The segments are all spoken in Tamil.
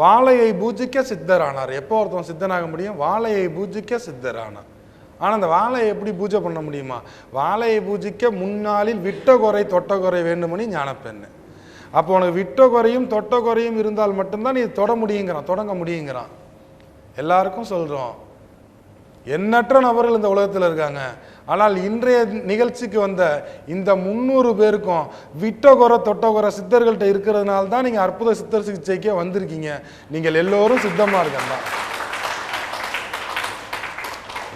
வாழையை பூஜிக்க சித்தர் ஆனார் எப்போ ஒருத்தவன் சித்தனாக முடியும்? வாழையை பூஜிக்க சித்தர் ஆனார் ஆனால் அந்த வாழையை எப்படி பூஜை பண்ண முடியுமா? வாழையை பூஜிக்க முன்னாளில் விட்ட குறை தொட்ட குறை வேண்டுமணி ஞானப்பெண்ணு. அப்போ உனக்கு விட்ட குறையும் தொட்ட குறையும் இருந்தால் மட்டும்தான் நீ தொட முடியுங்கிறான் தொடங்க முடியுங்கிறான். எல்லாருக்கும் சொல்கிறோம் எண்ணற்ற நபர்கள் இந்த உலகத்தில் இருக்காங்க. ஆனால் இன்றைய நிகழ்ச்சிக்கு வந்த இந்த முந்நூறு பேருக்கும் விட்டகுறை தொட்டகுறை சித்தர்கள்ட்ட இருக்கிறதுனால தான் நீங்கள் அற்புத சித்தர் சிகிச்சைக்கே வந்திருக்கீங்க. நீங்கள் எல்லோரும் சித்தமாக இருக்கண்டா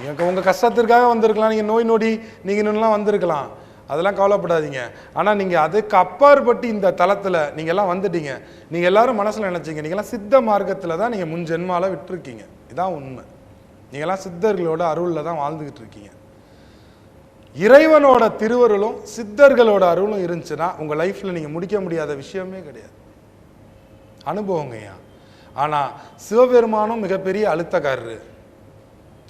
நீங்கள் உங்கள் கஷ்டத்திற்காக வந்திருக்கலாம். நீங்கள் நோய் நொடி நீங்கள் இன்னும்லாம் வந்திருக்கலாம். அதெல்லாம் கவலைப்படாதீங்க. ஆனால் நீங்கள் அதுக்கு அப்பாற்பட்டு இந்த தளத்தில் நீங்கள் எல்லாம் வந்துட்டீங்க. நீங்கள் எல்லாரும் மனசில் நினச்சிங்க. நீங்கள்லாம் சித்த மார்க்கத்தில் தான் நீங்கள் முன் ஜென்மாவில் விட்டுருக்கீங்க. இதான் உண்மை. நீங்கள்லாம் சித்தர்களோட அருளில் தான் வாழ்ந்துக்கிட்டு இருக்கீங்க. இறைவனோட திருவருளும் சித்தர்களோட அருளும் இருந்துச்சுன்னா உங்கள் லைஃப்பில் நீங்கள் முடிக்க முடியாத விஷயமே கிடையாது. அனுபவங்கய்யா ஆனால் சிவபெருமானும் மிகப்பெரிய அழுத்தக்காரரு.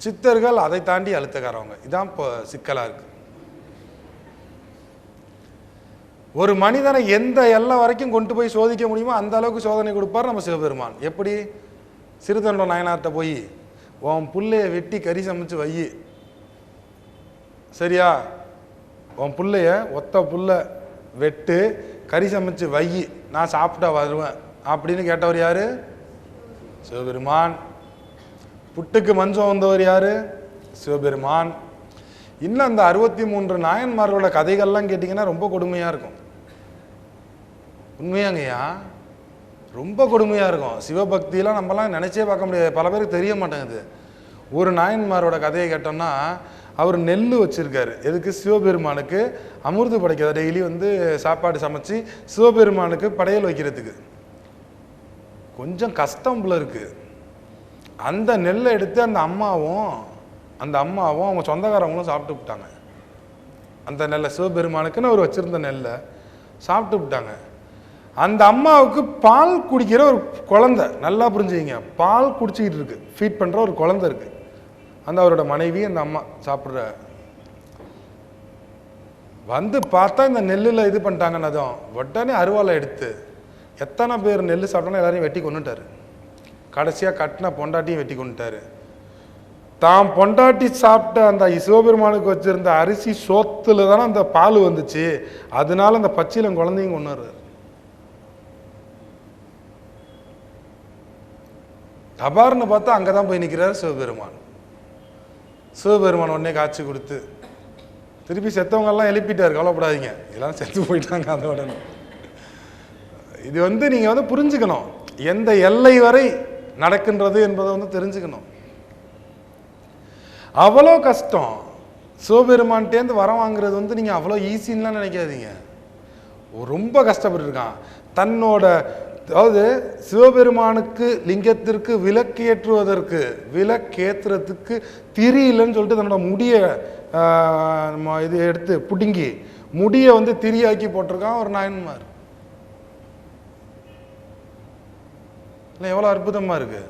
சித்தர்கள் அதை தாண்டி அழுத்தக்காரவங்க. இதான் இப்போ சிக்கலாக இருக்கு. ஒரு மனிதனை எந்த எல்லை வரைக்கும் கொண்டு போய் சோதிக்க முடியுமோ அந்த அளவுக்கு சோதனை கொடுப்பார் நம்ம சிவபெருமான். எப்படி? சிறுதொண்ட நாயனார்கிட்ட போய் உன் புள்ளைய வெட்டி கறி சமைச்சு வை சரியா? உன் பிள்ளைய ஒத்த புள்ள வெட்டு கறி சமைச்சு வை நான் சாப்பிட்டா வருவேன். அப்படின்னு கேட்டவர் யாரு? சிவபெருமான். புட்டுக்கு மஞ்சம் வந்தவர் யாரு? சிவபெருமான். இன்னும் அந்த அறுபத்தி மூன்று நாயன்மார்களோட கதைகள்லாம் கேட்டிங்கன்னா ரொம்ப கொடுமையாக இருக்கும். உண்மையாங்கய்யா? ரொம்ப கொடுமையாக இருக்கும். சிவபக்தியெலாம் நம்மலாம் நினச்சே பார்க்க முடியாது. பல பேருக்கு தெரிய மாட்டேங்குது. ஒரு நாயன்மாரோட கதையை கேட்டோம்னா அவர் நெல் வச்சுருக்காரு. எதுக்கு? சிவபெருமானுக்கு அமிர்து படைக்கிறார் டெய்லி வந்து சாப்பாடு சமைச்சு சிவபெருமானுக்கு படையல் வைக்கிறதுக்கு. கொஞ்சம் கஷ்டம் போல இருக்கு. அந்த நெல்லை எடுத்து அந்த அம்மாவும் அந்த அம்மாவும் அவங்க சொந்தக்காரவங்களும் சாப்பிட்டு விட்டாங்க. அந்த நெல்லை சிவபெருமானுக்குன்னு அவர் வச்சிருந்த நெல்லை சாப்பிட்டு விட்டாங்க. அந்த அம்மாவுக்கு பால் குடிக்கிற ஒரு குழந்தை நல்லா புரிஞ்சுக்கிங்க. பால் குடிச்சிக்கிட்டு இருக்கு. ஃபீட் பண்ணுற ஒரு குழந்தை இருக்குது அந்த அவரோட மனைவி அந்த அம்மா சாப்பிட்ற. வந்து பார்த்தா இந்த நெல்லில் இது பண்ணிட்டாங்கன்னு அதுவும் உடனே அருவாளை எடுத்து எத்தனை பேர் நெல் சாப்பிட்டாலும் எல்லாரையும் வெட்டி கொண்டுட்டார் கடைசியாக கட்டின பொண்டாட்டியும் வெட்டி கொண்டுட்டார் தான் பொண்டாட்டி சாப்பிட்ட அந்த சிவபெருமானுக்கு வச்சிருந்த அரிசி சோத்தில் தானே அந்த பால் வந்துச்சு. அதனால அந்த பச்சிலம் குழந்தையும் கொண்டுறாரு தபார்னு பார்த்தா அங்கே தான் போய் நிற்கிறார் சிவபெருமான். சிவபெருமான் உடனே காட்சி கொடுத்து திருப்பி செத்தவங்க எல்லாம் எழுப்பிட்டாரு கவலைப்படாதீங்க. எல்லாம் செத்து போயிட்டாங்க அந்த உடனே. இது வந்து நீங்கள் வந்து புரிஞ்சுக்கணும். எந்த எல்லை வரை நடக்கின்றது என்பதை வந்து தெரிஞ்சுக்கணும். அவ்வளோ கஷ்டம். சிவபெருமான்ட்டேருந்து வரம் வாங்குறது வந்து நீங்கள் அவ்வளோ ஈஸின்லாம் நினைக்காதீங்க. ரொம்ப கஷ்டப்பட்டுருக்கான். தன்னோட அதாவது சிவபெருமானுக்கு லிங்கத்திற்கு விலக்கேற்றுவதற்கு விலக்கேற்றுறதுக்கு திரி இல்லைன்னு சொல்லிட்டு தன்னோட முடிய இது எடுத்து பிடுங்கி முடியை வந்து திரியாக்கி போட்டிருக்கான் ஒரு நாயன்மார். இல்லை எவ்வளோ அற்புதமாக இருக்கு.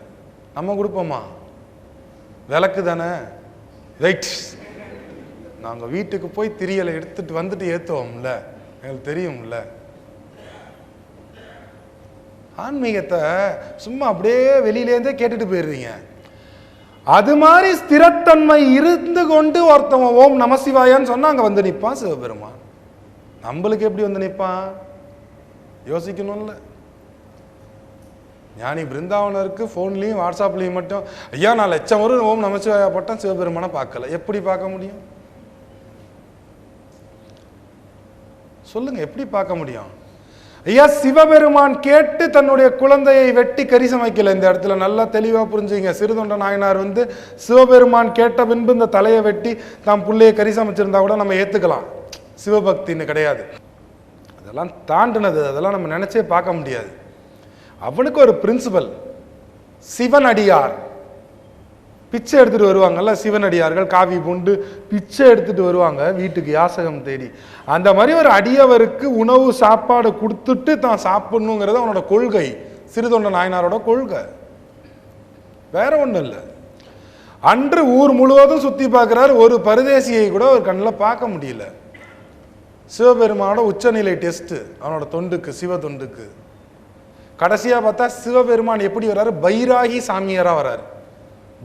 நம்ம கொடுப்போமா? விளக்கு தானே? ரைட் நாங்கள் வீட்டுக்கு போய் திரியலை எடுத்துட்டு வந்துட்டு ஏற்றுவோம்ல எங்களுக்கு தெரியும்ல. ஆன்மீகத்தை சும்மா அப்படியே வெளியிலேருந்தே கேட்டுட்டு போயிடுறீங்க. அது மாதிரி ஸ்திரத்தன்மை இருந்து கொண்டு ஒருத்தவன் ஓம் நமசிவாயான்னு சொன்னால் அங்கே வந்து நிற்பான் சிவபெருமான். நம்மளுக்கு எப்படி வந்து நிற்பான் யோசிக்கணும்ல. ஞானி பிருந்தாவனருக்கு ஃபோன்லேயும் வாட்ஸ்அப்லேயும் மட்டும் ஐயா நான் லட்சம் வரும் ஓம் நமச்சிவாயா பட்டம் சிவபெருமானை பார்க்கல. எப்படி பார்க்க முடியும்? சொல்லுங்க எப்படி பார்க்க முடியும்? ஐயா சிவபெருமான் கேட்டு தன்னுடைய குழந்தையை வெட்டி கறி சமைக்கல. இந்த இடத்துல நல்லா தெளிவாக புரிஞ்சுங்க. சிறுதொண்ட நாயனார் வந்து சிவபெருமான் கேட்ட பின்பு இந்த தலையை வெட்டி தாம் பிள்ளையை கறி சமைச்சிருந்தா கூட நம்ம ஏத்துக்கலாம். சிவபக்தின்னு கிடையாது. அதெல்லாம் தாண்டினது. அதெல்லாம் நம்ம நினச்சே பார்க்க முடியாது. அவனுக்கு ஒரு பிரின்சிபல் சிவனடியார். பிச்சை எடுத்துகிட்டு வருவாங்கல்ல சிவனடியார்கள் காவி பூண்டு பிச்சை எடுத்துகிட்டு வருவாங்க வீட்டுக்கு யாசகம் தேடி. அந்த மாதிரி ஒரு அடியவருக்கு உணவு சாப்பாடு கொடுத்துட்டு தான் சாப்பிடணுங்கிறது அவனோட கொள்கை. சிறுதொண்ட நாயனாரோட கொள்கை. வேற ஒன்றும் இல்லை. அன்று ஊர் முழுவதும் சுற்றி பார்க்குறாரு. ஒரு பரதேசியை கூட ஒரு கண்ணில் பார்க்க முடியல. சிவபெருமானோட உச்சநிலை டெஸ்ட்டு அவனோட தொண்டுக்கு சிவ தொண்டுக்கு. கடைசியாக பார்த்தா சிவபெருமான் எப்படி வர்றாரு? பைராகி சாமியாராக வர்றாரு.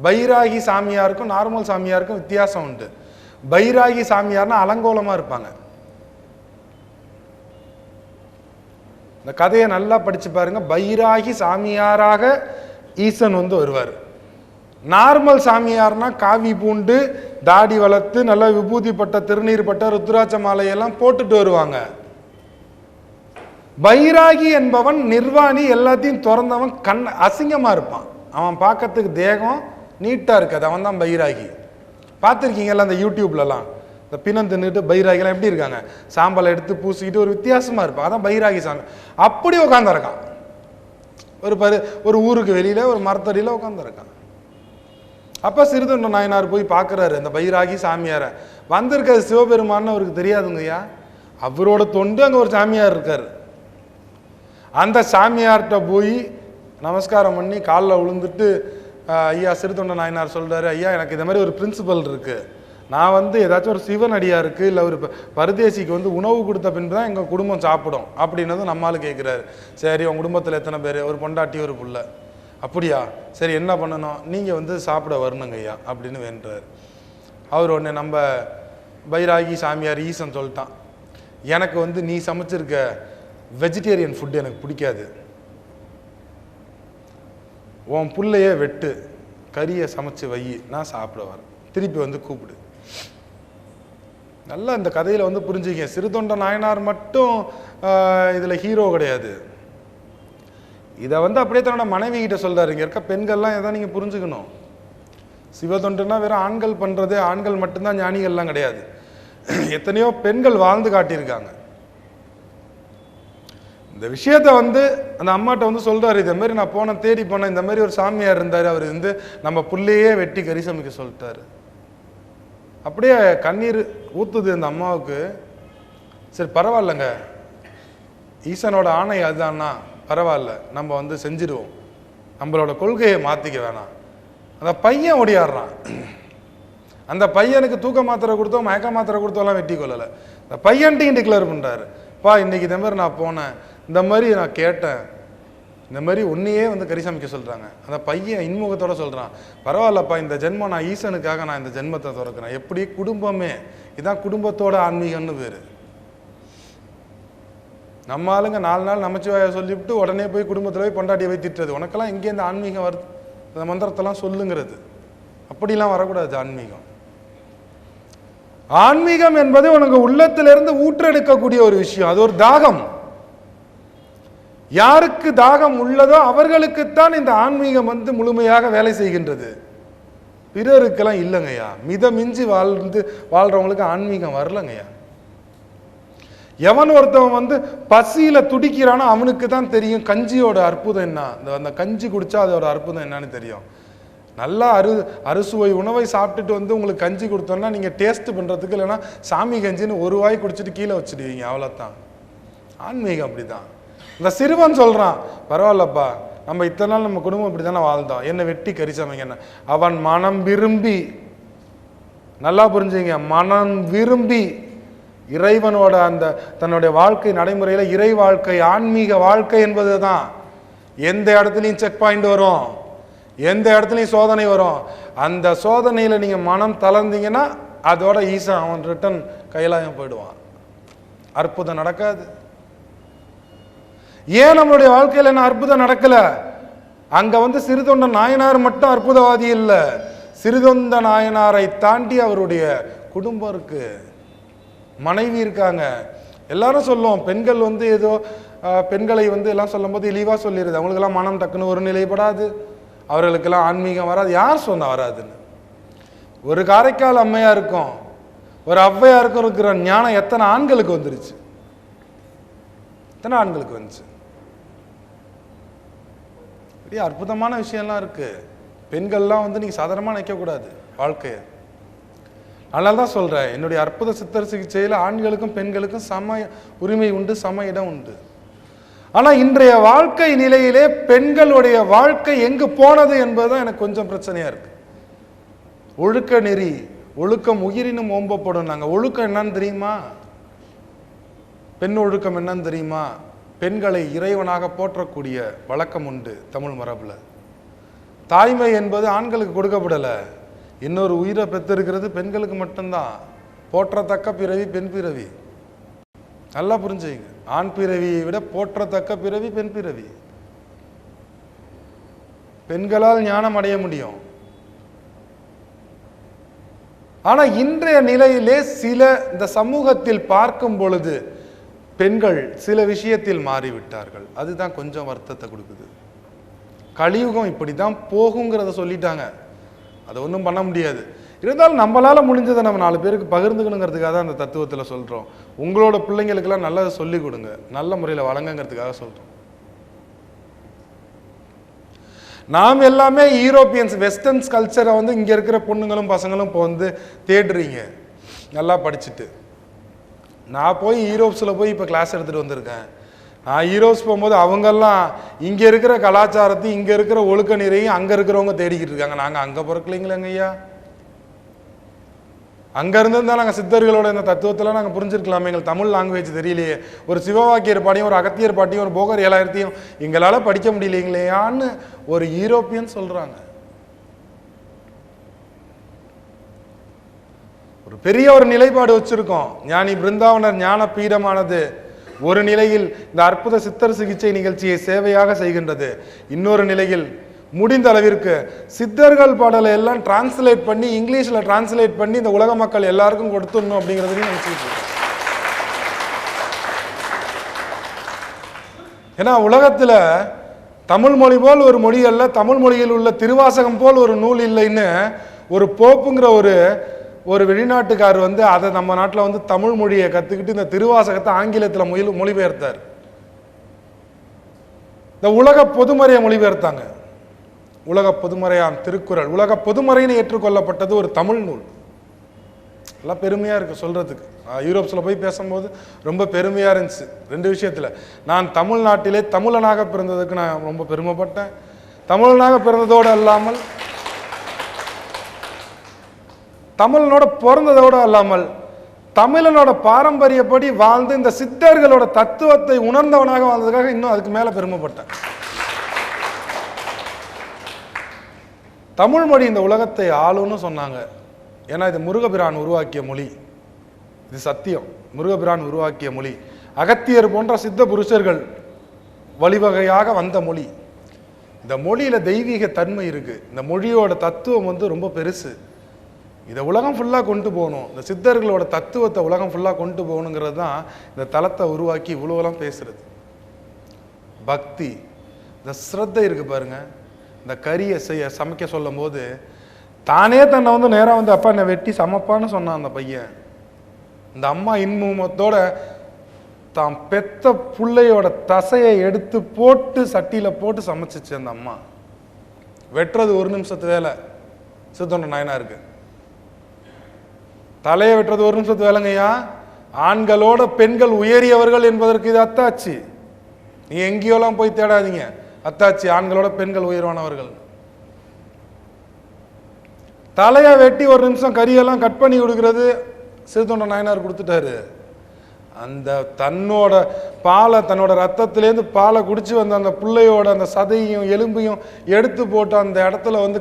பைராகி சாமியாருக்கும் நார்மல் சாமியாருக்கும் வித்தியாசம் உண்டு. பைராகி சாமியார்னா அலங்கோலமாக இருப்பாங்க. இந்த கதையை நல்லா படித்து பாருங்க. பைராகி சாமியாராக ஈசன் வந்து வருவார். நார்மல் சாமியார்னா காவி பூண்டு தாடி வளர்த்து நல்லா விபூதி பட்ட திருநீர் பட்ட ருத்ராட்ச மாலையெல்லாம் போட்டுட்டு வருவாங்க. பைராகி என்பவன் நிர்வாணி எல்லாத்தையும் திறந்தவன் கண் அசிங்கமாக இருப்பான். அவன் பார்க்கறதுக்கு தேகம் நீட்டா இருக்காது. அவன் தான் பைராகி. பார்த்துருக்கீங்கல்ல அந்த யூடியூப்லலாம்? இந்த பிணம் தின்னுட்டு பைராகிலாம் எப்படி இருக்காங்க? சாம்பலை எடுத்து பூசிக்கிட்டு ஒரு வித்தியாசமா இருப்பான். அதான் பைராகி சாமி. அப்படி உட்காந்துருக்கான் ஒரு பரு ஒரு ஊருக்கு வெளியில ஒரு மரத்தடியில் உட்காந்துருக்கான் அப்போ சிறுதொண்ட நாயனார் போய் பார்க்குறாரு அந்த பைராகி சாமியாரை. வந்திருக்காது சிவபெருமான்னு அவருக்கு தெரியாதுங்கய்யா அவரோட தொண்டு அங்கே ஒரு சாமியார் இருக்கார். அந்த சாமியார்கிட்ட போய் நமஸ்காரம் பண்ணி காலில் விழுந்துட்டு ஐயா சிறுதொண்ட நாயனார் சொல்கிறாரு ஐயா எனக்கு இந்த மாதிரி ஒரு பிரின்சிபல் இருக்குது நான் வந்து ஏதாச்சும் ஒரு சிவனடியாருக்கு இல்லை ஒரு ப- பரதேசிக்கு வந்து உணவு கொடுத்த பின்பு தான் எங்கள் குடும்பம் சாப்பிடும் அப்படின்னதும் நம்மளால் கேட்குறாரு சரி உன் குடும்பத்தில் எத்தனை பேர்? ஒரு பொண்டாட்டி ஒரு புள்ள. அப்படியா? சரி என்ன பண்ணணும்? நீங்கள் வந்து சாப்பிட வரணுங்க ஐயா அப்படின்னு வேண்டுறாரு. அவர் உடனே நம்ம பைராகி சாமியார் ஈசன் சொல்லிட்டான் எனக்கு வந்து நீ சமைச்சிருக்க வெஜிடேரியன் ஃபுட் எனக்கு பிடிக்காது. உன் புள்ளைய வெட்டு கறியை சமைச்சு வை நான் சாப்பிட வரேன். திருப்பி வந்து கூப்பிடு. நல்லா இந்த கதையில் வந்து புரிஞ்சுக்க சிறுதொண்ட நாயனார் மட்டும் இதில் ஹீரோ கிடையாது. இதை வந்து அப்படியே தன்னோட மனைவி கிட்ட சொல்கிறார் இங்கே இருக்க பெண்கள்லாம் எதை நீங்கள் புரிஞ்சுக்கணும். சிவதொண்டுனா வெறும் ஆண்கள் பண்ணுறதே ஆண்கள் மட்டும்தான் ஞானிகள்லாம் கிடையாது. எத்தனையோ பெண்கள் வாழ்ந்து காட்டியிருக்காங்க. இந்த விஷயத்த வந்து அந்த அம்மாட்ட வந்து சொல்கிறார் இதே மாதிரி நான் போனேன் தேடி போனேன் இந்த மாதிரி ஒரு சாமியார் இருந்தார். அவர் வந்து நம்ம புள்ளையே வெட்டி கறி சமைக்க சொல்லிட்டாரு. அப்படியே கண்ணீர் ஊத்துது அந்த அம்மாவுக்கு. சரி பரவாயில்லைங்க. ஈசனோட ஆணை அதுதான்னா? பரவாயில்ல நம்ம வந்து செஞ்சிருவோம். நம்மளோட கொள்கையை மாற்றிக்க வேணாம். அந்த பையன் ஓடியாடுறான். அந்த பையனுக்கு தூக்க மாத்திரை கொடுத்தோம் மயக்க மாத்திரை கொடுத்தோம்லாம் வெட்டி கொள்ளலை. அந்த பையன்ட்டையும் டிக்ளேர் பண்ணுறாரு பா இன்னைக்கு இதே மாதிரி நான் போனேன். இந்த மாதிரி நான் கேட்டேன். இந்த மாதிரி உன்னையே வந்து கறி சமைக்க சொல்கிறாங்க அந்த பையன் இன்முகத்தோடு சொல்கிறான் பரவாயில்லப்பா இந்த ஜென்மம் நான் ஈசனுக்காக நான் இந்த ஜென்மத்தை திறக்கிறேன். எப்படி? குடும்பமே. இதான் குடும்பத்தோட ஆன்மீகம்னு பேர். நம்ம ஆளுங்க நாலு நாள் நமச்சிவாய சொல்லிவிட்டு உடனே போய் குடும்பத்தில் போய் பொண்டாட்டியை போய் திட்டுறது. உனக்கெல்லாம் இங்கே இந்த ஆன்மீகம் வருது. இந்த மந்திரத்தெல்லாம் சொல்லுங்கிறது. அப்படிலாம் வரக்கூடாது ஆன்மீகம். ஆன்மீகம் என்பது உனக்கு உள்ளத்திலிருந்து ஊற்றெடுக்கக்கூடிய ஒரு விஷயம். அது ஒரு தாகம். யாருக்கு தாகம் உள்ளதோ அவர்களுக்குத்தான் இந்த ஆன்மீகம் வந்து முழுமையாக வேலை செய்கின்றது. பிறருக்கெல்லாம் இல்லைங்கய்யா. மித மிஞ்சி வாழ்ந்து வாழ்றவங்களுக்கு ஆன்மீகம் வரலங்கய்யா. எவன் ஒருத்தவன் வந்து பசியில துடிக்கிறானோ அவனுக்கு தான் தெரியும் கஞ்சியோட அற்புதம் என்ன? அந்த அந்த கஞ்சி குடிச்சா அதோட அற்புதம் என்னன்னு தெரியும். நல்லா அரு அறுசுவை உணவை சாப்பிட்டுட்டு வந்து உங்களுக்கு கஞ்சி கொடுத்தோம்னா நீங்க டேஸ்ட் பண்றதுக்கு இல்லைன்னா சாமி கஞ்சின்னு ஒரு வாய் குடிச்சிட்டு கீழே வச்சிடுவீங்க அவ்வளோதான் ஆன்மீகம் அப்படிதான். இந்த சிறுவன் சொல்கிறான் பரவாயில்லப்பா நம்ம இத்தனை நாள் நம்ம குடும்பம் இப்படி தானே வாழ்ந்தோம். என்ன வெட்டி கரிசமைங்க என்ன? அவன் மனம் விரும்பி நல்லா புரிஞ்சுங்க மனம் விரும்பி இறைவனோட அந்த தன்னுடைய வாழ்க்கை நடைமுறையில் இறை வாழ்க்கை ஆன்மீக வாழ்க்கை என்பது தான் எந்த இடத்துலையும் செக் பாயிண்ட் வரும். எந்த இடத்துலையும் சோதனை வரும். அந்த சோதனையில் நீங்கள் மனம் தளர்ந்தீங்கன்னா அதோட ஈசன் அவன் ரிட்டன் கைலாயம் போயிடுவான். அற்புதம் நடக்காது. ஏன் நம்மளுடைய வாழ்க்கையில் என்ன அற்புதம் நடக்கல? அங்க வந்து சிறுதொண்ட நாயனார் மட்டும் அற்புதவாதி இல்லை. சிறுதொந்த நாயனாரை தாண்டி அவருடைய குடும்பம் இருக்கு. மனைவி இருக்காங்க. எல்லாரும் சொல்லுவோம் பெண்கள் வந்து ஏதோ பெண்களை வந்து எல்லாம் சொல்லும்போது இழிவாக சொல்லிடுது அவங்களுக்கெல்லாம் மனம் டக்குன்னு ஒரு நிலைப்படாது. அவர்களுக்கெல்லாம் ஆன்மீகம் வராது. யார் சொன்னா வராதுன்னு? ஒரு காரைக்கால் அம்மையாக இருக்கும் ஒரு ஔவையாருக்கும் இருக்கிற ஞானம் எத்தனை ஆண்களுக்கு வந்துருச்சு? எத்தனை ஆண்களுக்கு வந்துச்சு? பெரிய அற்புதமான விஷயம்லாம் இருக்கு. பெண்கள்லாம் வந்து நீங்கள் சாதாரணமாக நிற்கக்கூடாது வாழ்க்கையை. அதனால தான் சொல்றேன் என்னுடைய அற்புத சித்தர் சிகிச்சையில் ஆண்களுக்கும் பெண்களுக்கும் சம உரிமை உண்டு சம இடம் உண்டு. ஆனா இன்றைய வாழ்க்கை நிலையிலே பெண்களுடைய வாழ்க்கை எங்கு போனது என்பதுதான் எனக்கு கொஞ்சம் பிரச்சனையா இருக்கு. ஒழுக்க நெறி ஒழுக்கம் உயிரினும் ஓம்பப்படும் நாங்க. ஒழுக்கம் என்னன்னு தெரியுமா? பெண் ஒழுக்கம் என்னன்னு தெரியுமா? பெண்களை இறைவனாக போற்றக்கூடிய வழக்கம் உண்டு தமிழ் மரபில். தாய்மை என்பது ஆண்களுக்கு கொடுக்கப்படலை. இன்னொரு உயிரை பெற்றிருக்கிறது பெண்களுக்கு மட்டும்தான். போற்றத்தக்க பிறவி பெண் பிறவி. நல்லா புரிஞ்சுங்க. ஆண் பிறவியை விட போற்றத்தக்க பிறவி பெண் பிறவி. பெண்களால் ஞானம் அடைய முடியும். ஆனால் இன்றைய நிலையிலே சில இந்த சமூகத்தில் பார்க்கும் பொழுது பெண்கள் சில விஷயத்தில் மாறிவிட்டார்கள். அதுதான் கொஞ்சம் வருத்தத்தை கொடுக்குது. கலியுகம் இப்படி தான் போகுங்கிறத சொல்லிட்டாங்க. அதை ஒன்றும் பண்ண முடியாது. இருந்தாலும் நம்மளால் முடிஞ்சதை நம்ம நாலு பேருக்கு பகிர்ந்துக்கணுங்கிறதுக்காக தான் அந்த தத்துவத்தில் சொல்கிறோம் உங்களோட பிள்ளைங்களுக்கெல்லாம் நல்லதை சொல்லிக் கொடுங்க. நல்ல முறையில் வழங்குங்கிறதுக்காக சொல்கிறோம் நாம் எல்லாமே யூரோப்பியன்ஸ் வெஸ்டர்ன்ஸ் கல்ச்சரை வந்து இங்கே இருக்கிற பொண்ணுங்களும் பசங்களும் இப்போ வந்து தேடுறீங்க. நல்லா படிச்சுட்டு. நான் போய் ஈரோப்ஸில் போய் இப்போ கிளாஸ் எடுத்துகிட்டு வந்திருக்கேன். நான் ஈரோப்ஸ் போகும்போது அவங்கெல்லாம் இங்கே இருக்கிற கலாச்சாரத்தையும் இங்கே இருக்கிற ஒழுக்க நிறையும் அங்கே இருக்கிறவங்க தேடிக்கிட்டு இருக்காங்க. நாங்கள் அங்கே பிறக்கலைங்களேங்க ஐயா. அங்கே இருந்திருந்தா நாங்கள் சித்தர்களோட இந்த தத்துவத்தில் நாங்கள் புரிஞ்சிருக்கலாமே. எங்களுக்கு தமிழ் லாங்குவேஜ் தெரியலையே. ஒரு சிவவாக்கியர் பாட்டியும் ஒரு அகத்தியர் பாட்டியும் ஒரு போகர் ஏழாயிரத்தையும் எங்களால் படிக்க முடியலைங்களேயான்னு ஒரு யூரோப்பியன் சொல்கிறாங்க பெரிய ஒரு நிலைப்பாடு வச்சிருக்கோம். ஞானி பிருந்தாவனர் ஞான பீடமானது ஒரு நிலையில் இந்த அற்புத சித்தர் சிகிச்சை நிகழ்ச்சியை சேவையாக செய்கின்றது. இன்னொரு நிலையில் முடிந்த அளவிற்கு சித்தர்கள் பாடலை எல்லாம் டிரான்ஸ்லேட் பண்ணி இங்கிலீஷில் டிரான்ஸ்லேட் பண்ணி இந்த உலக மக்கள் எல்லாருக்கும் கொடுத்துடணும் அப்படிங்கிறதையும் நினைச்சிட்டு இருக்கோம். ஏன்னா உலகத்தில் தமிழ் மொழி போல் ஒரு மொழி அல்ல தமிழ் மொழியில் உள்ள திருவாசகம் போல் ஒரு நூல் இல்லைன்னு ஒரு போப்புங்கிற ஒரு ஒரு வெளிநாட்டுக்கார் வந்து அதை நம்ம நாட்டில் வந்து தமிழ் மொழியை கற்றுக்கிட்டு இந்த திருவாசகத்தை ஆங்கிலத்தில் மொழி மொழிபெயர்த்தார். இந்த உலக பொதுமறையை மொழிபெயர்த்தாங்க. உலக பொதுமறையாம் திருக்குறள். உலக பொதுமறைன்னு ஏற்றுக்கொள்ளப்பட்டது ஒரு தமிழ் நூல். எல்லாம் பெருமையாக இருக்குது சொல்கிறதுக்கு யூரோப்ஸில் போய் பேசும்போது ரொம்ப பெருமையாக இருந்துச்சு. ரெண்டு விஷயத்தில் நான் தமிழ்நாட்டிலே தமிழனாக பிறந்ததுக்கு நான் ரொம்ப பெருமைப்பட்டேன். தமிழனாக பிறந்ததோடு அல்லாமல் தமிழனோட பிறந்ததோடு அல்லாமல் தமிழனோட பாரம்பரியப்படி வாழ்ந்து இந்த சித்தர்களோட தத்துவத்தை உணர்ந்தவனாக வாழ்ந்ததுக்காக இன்னும் அதுக்கு மேலே பெருமைப்பட்டேன். தமிழ் மொழி இந்த உலகத்தை ஆளுன்னு சொன்னாங்க. ஏன்னா இது முருகபிரான் உருவாக்கிய மொழி. இது சத்தியம். முருகபிரான் உருவாக்கிய மொழி. அகத்தியர் போன்ற சித்த புருஷர்கள் வழிவகையாக வந்த மொழி. இந்த மொழியில தெய்வீக தன்மை இருக்கு. இந்த மொழியோட தத்துவம் வந்து ரொம்ப பெருசு. இதை உலகம் ஃபுல்லாக கொண்டு போகணும். இந்த சித்தர்களோட தத்துவத்தை உலகம் ஃபுல்லாக கொண்டு போகணுங்கிறது தான் இந்த தளத்தை உருவாக்கி இவ்வளோலாம் பேசுறது. பக்தி இந்த ஸ்ரத்தை இருக்குது பாருங்க. இந்த கறியை செய்ய சமைக்க சொல்லும் போது தானே தன்னை வந்து நேராக வந்து அப்பா என்னை வெட்டி சமைப்பான்னு சொன்னான் அந்த பையன். இந்த அம்மா இன்முகத்தோட தான் பெத்த பிள்ளையோட தசையை எடுத்து போட்டு சட்டியில் போட்டு சமைச்சிச்சு அந்த அம்மா. வெட்டுறது ஒரு நிமிஷத்து வேலை சித்தொண்ட நாயனாக இருக்குது தலையை வெட்டுறது ஒரு நிமிஷத்து வேலைங்கய்யா ஆண்களோட பெண்கள் உயரியவர்கள் என்பதற்கு இது அத்தாச்சி நீ எங்கேயோலாம் போய் தேடாதீங்க. அத்தாச்சி ஆண்களோட பெண்கள் உயர்வானவர்கள். தலையை வெட்டி ஒரு நிமிஷம் கறியெல்லாம் கட் பண்ணி கொடுக்கறது சிறுத்தொண்ட நாயனார் கொடுத்துட்டாரு. அந்த தன்னோட பாலை தன்னோட ரத்தத்திலேருந்து பாலை குடிச்சு வந்த அந்த பிள்ளையோட அந்த சதையும் எலும்பையும் எடுத்து போட்டு அந்த இடத்துல வந்து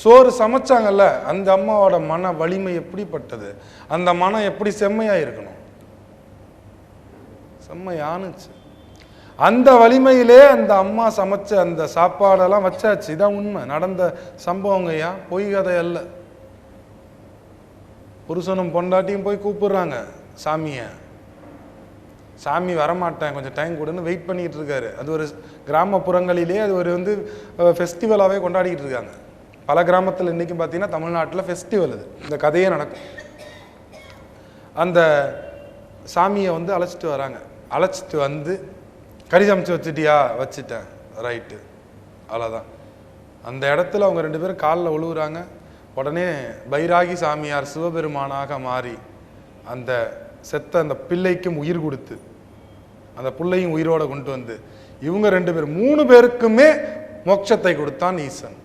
சோறு சமைச்சாங்கல்ல அந்த அம்மாவோட மன வலிமை எப்படிப்பட்டது? அந்த மனம் எப்படி செம்மையாக இருக்கணும்? செம்மையானுச்சு அந்த வலிமையிலே அந்த அம்மா சமைச்ச அந்த சாப்பாடெல்லாம் வச்சாச்சு. இதான் உண்மை. நடந்த சம்பவங்கய்யா பொய் கதை அல்ல. புருஷனும் பொண்டாட்டியும் போய் கூப்பிடுறாங்க சாமியை. சாமி வரமாட்டேன் கொஞ்சம் டைம் கொடுன்னு வெயிட் பண்ணிக்கிட்டு இருக்காரு. அது ஒரு கிராமப்புறங்களிலே அது ஒரு வந்து ஃபெஸ்டிவலாகவே கொண்டாடிக்கிட்டு இருக்காங்க. பல கிராமத்தில் இன்றைக்கும் பார்த்தீங்கன்னா தமிழ்நாட்டில் ஃபெஸ்டிவல் இது இந்த கதையே நடக்கும். அந்த சாமியை வந்து அழைச்சிட்டு வராங்க. அழைச்சிட்டு வந்து கறி சமைச்சு வச்சுட்டியா? வச்சுட்டேன். ரைட்டு அவ்வளோதான் அந்த இடத்துல அவங்க ரெண்டு பேரும் காலில் உழுவுறாங்க. உடனே பைராகி சாமியார் சிவபெருமானாக மாறி அந்த செத்த அந்த பிள்ளைக்கும் உயிர் கொடுத்து அந்த பிள்ளையும் உயிரோடு கொண்டு வந்து இவங்க ரெண்டு பேர் மூணு பேருக்குமே மோட்சத்தை கொடுத்தான் ஈசன்.